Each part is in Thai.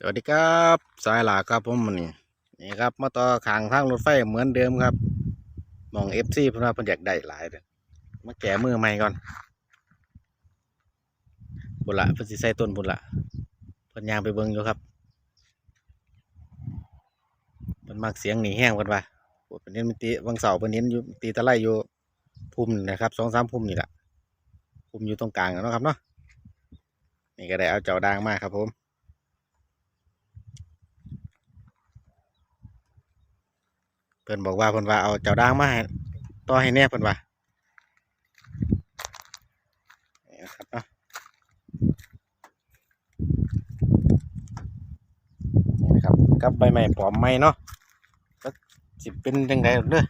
สวัสดีครับสายหลาครับผมวันนี้นี่ครับมาต่อขางทางรถไฟเหมือนเดิมครับมองเอฟซีเพิ่นว่าเพิ่นอยากได้หลายเลยมาแกะมือใหม่ก่อนบุละเพิ่นสิใส่ต้นบุละเพิ่นยางไปเบิ่งอยู่ครับเพิ่นมักเสียงหนีแห้งเพิ่นว่าโอ้เพิ่นเนมันตีวังเสาเพิ่นเห็นอยู่ตีตะไลอยู่พุ่มนะครับสองสามพุ่มนี่แหละพุ่มอยู่ตรงกลางนะครับเนาะนี่ก็ได้เอาเจ้าด่างมาครับผม เพิ่นบอกว่าเพิ่นว่าเอาเจ้าด่างมาให้ต่อให้แน่เพิ่นว่านี่ครับเนาะนี่นะครับกับใบไม้ปลอมไม้เนาะก็สิเป็นจังไดเด้อ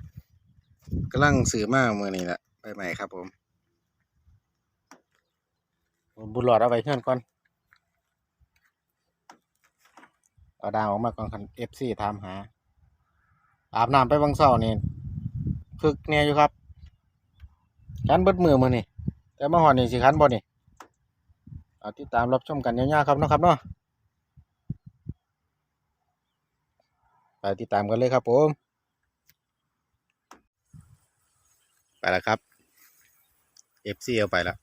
กำลังซื้อมาเมื่อนี้แหละใบไม้ครับผมบุญหลอดเอาไว้เพื่อนก่อนเอาด่างออกมาก่อนคัน FC ถามหา อาบน้ำไปบางเสาร์นี่คึกเนี่ยอยู่ครับคันเบิดมือมือนี่แต่มาหอนี่สิคันบ่นี่เอาติดตามรับชมกันยาวๆครับเนาะครับเนาะไปติดตามกันเลยครับผม ไปแล้วครับ FC เอาไปแล้ว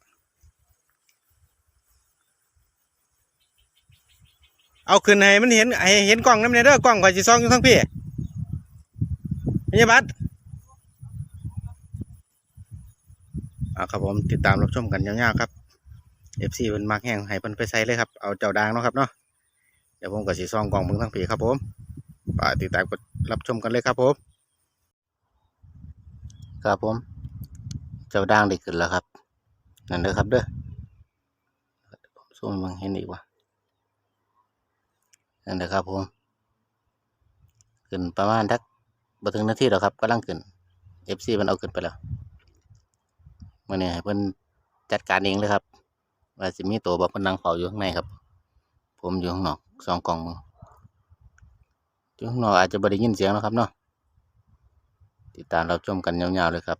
เอาขึ้นให้มันเห็นให้เห็นกล้องน้ำเนี่เด้อกล้องข่อยสิซองอยู่ทั้งพี่ พยาบาลอ่าครับผมติดตามรับชมกันยาวๆครับ FC เพิ่นมักแห้งให้เพิ่นไปใส่เลยครับ เอาเจ้าดางเนาะครับเนาะเดี๋ยวผมก็สิซองกล่องเบิ่งทั้งปีครับผมไปติดตามกดรับชมกันเลยครับผม ครับผม เจ้าดางได้ขึ้นแล้วครับ นั่นเด้อครับเด้อผมซูมเบิ่งเห็นอีกว่านั่นเด้อครับผม ขึ้นประมาณทัก บ่ถึงนาทีแล้วครับกำลังขึ้น FC มันเอาขึ้นไปแล้วมื่อนี้ให้เพิ่นจัดการเองเลยครับว่าสิมีตัวบ่เพิ่นนั่งเฝ้าอยู่ข้างในครับ ผมอยู่ข้างนอกสองกล่องอยู่ข้างนอกอาจจะบ่ได้ยินเสียงนะครับเนาะติดตามเรับชมกันยาวๆเลยครับ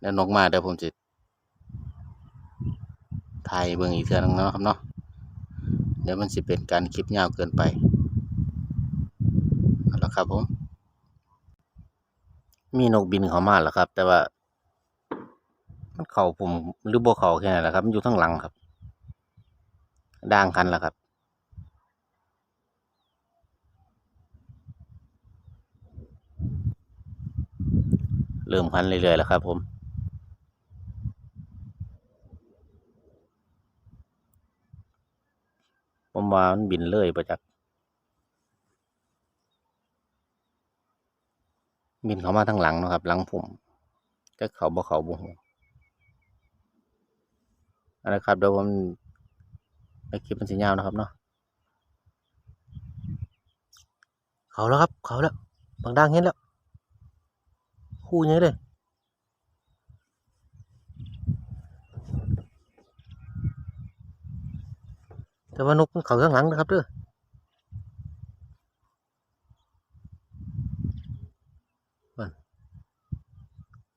แล้วนกมาเดี๋ยวผมจะถ่ายเบิ่งอีกเทื่อนึงเนาะครับเนาะ เดี๋ยวมันสิเป็นการคลิปยาวเกินไปเอาละครับผม มีนกบินเข้ามาแล้วครับ แต่ว่า มันเข่าผมหรือบ่เข่าแค่นั้นแหละครับ มันอยู่ทั้งหลังครับด่างคันแล้วครับเริ่มพันเรื่อยๆแล้วครับผม ผม ว่ามันบินเลยประจักบินเขามาทางหลังนะครับ หลังผมจะเขาบ่เขาบ่หูเอะไรครับเดี๋ยวผมในคลิปมันสิยาวนะครับเนาะเขาแล้วครับ เขาแล้วบางดังเห็นแล้ว คู่ใหญ่เลย แต่ว่านกมันเขาข้างหลังนะครับเด้อ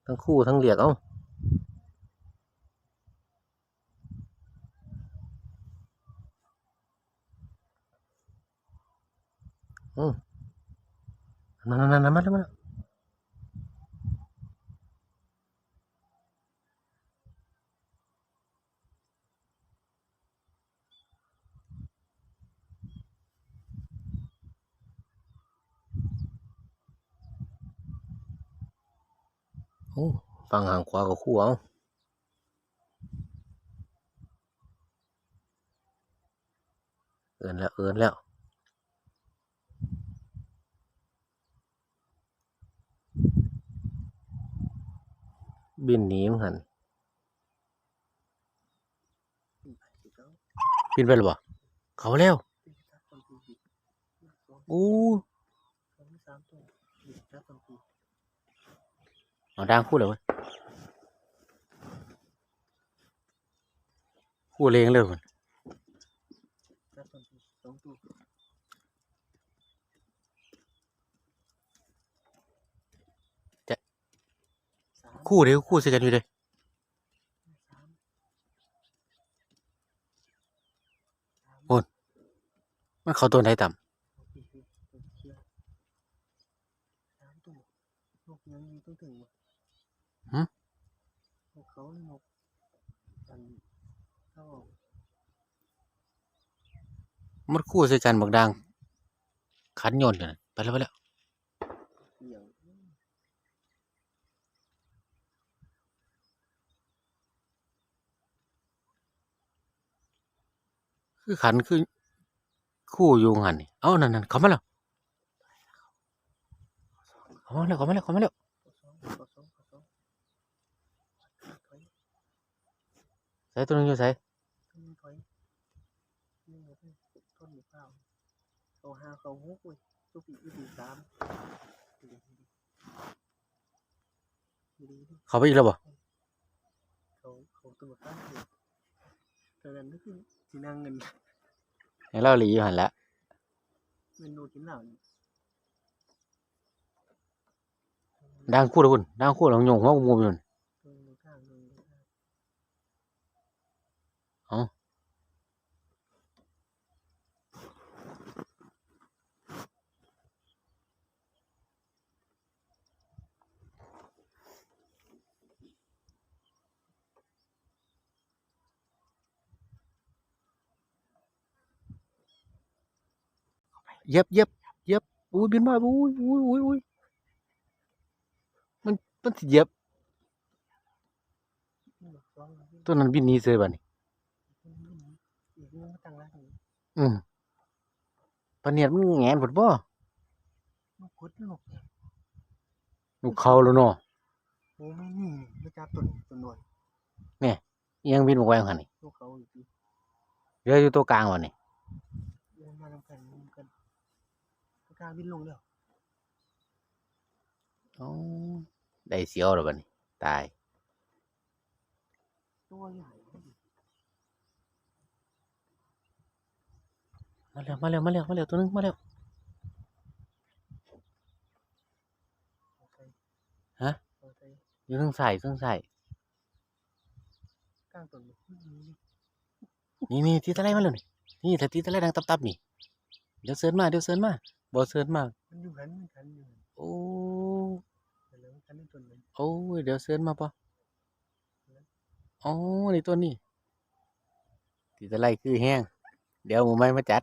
ทั้งคู่ทั้งเหลียกเอาอืมนั่นนั่นนั่นมาแล้วมาแล้ว โอ้ฟังห่างขวากับคู่เอาเอินแล้วเอินแล้วบินหนีมั้งหันบินไปหรือเปล่าเขาแล้วอู้ เอาด่างคู่เลยคู่เลงเลยคนจะคู่เดียวคู่เสีกันอยู่เลยโนมันเขาตัวไหนต่ำ ปีกตัวเชียสามตัวนกยังมีตัวถึงวะนกเขานกอันเขาำมันคู่ใส่กันบักดังขันโยนกันน่ะไปแล้วไปแล้วเหี่ยวคือขันคือคู่อยู่หันนี่เอ้านั่นนั่นเขามาแล้ว เขามาแล้วเขามาแล้วเขามาแล้วใส่ตัวนึงอยู่ใส่ต้นถอยนี่ไมูเปล่าตัวห้าตัวหกเว้ยตัวปีกตัวปีกสามเขาไปอีกแล้วบ่เขาเขาตัวตั้งอยู่ตอนนั้นก็คือสีนางเงินให้เราหลีอยู่หันละเงินโนกินเหล่านี่ ดังคู่แล้วคุณดังคู่แล้วโยงหัวงูอยู่นั่นเงินโนข้างเงินโนข้างเย็บเย็บเย็บอุ้ยบินมาอุ้ยอุ้ยอุ้ยอุ้ย มันมันสิเหย็บนี่หมดสองแล้วนี่ตัวนั้นบินหนี้เสียบัดนี้อีกนึงมาตั้งแล้วนี่อืมปะเนียดมันแงนผดบ่ลูกคุดลูกเนี่ยลูกเขาแล้วเนาะโอ้ไม่นี่ไม่จับต้นต้นหน่วยอิหยังบินบ่ไหวหันนี่ลูกเขาอยู่ที่เหลืออยู่ตัวกลางวันนี่เดินมาทำกันทำกันกลางบินลงแล้ว อ๋อ ได้เสียวแล้วบัดนี้ตาย ตัวใหญ่มาแล้วมาแล้วมาแล้วมาแล้วตัวนึงมาแล้วเอาไปฮะเอาไปอยู่ทางซ้ายทางซ้ายกลางต้นนี่นี่นี่ตีตะไลมาแล้วนี่นี่ถ้าตีตะไลดังตับๆนี่เดี๋ยวเซิร์นมาเดี๋ยวเซิร์นมาบ่เซิร์นมามันอยู่หันมันหันอยู่หันโอ้ แต่แล้วมันหันในต้นนั้นโอ้ยเดี๋ยวเซิร์นมาปะอ๋อนี่ตัวนี้ตีตะไลคือแห้ง เดี๋ยวหมูไม่มาจัด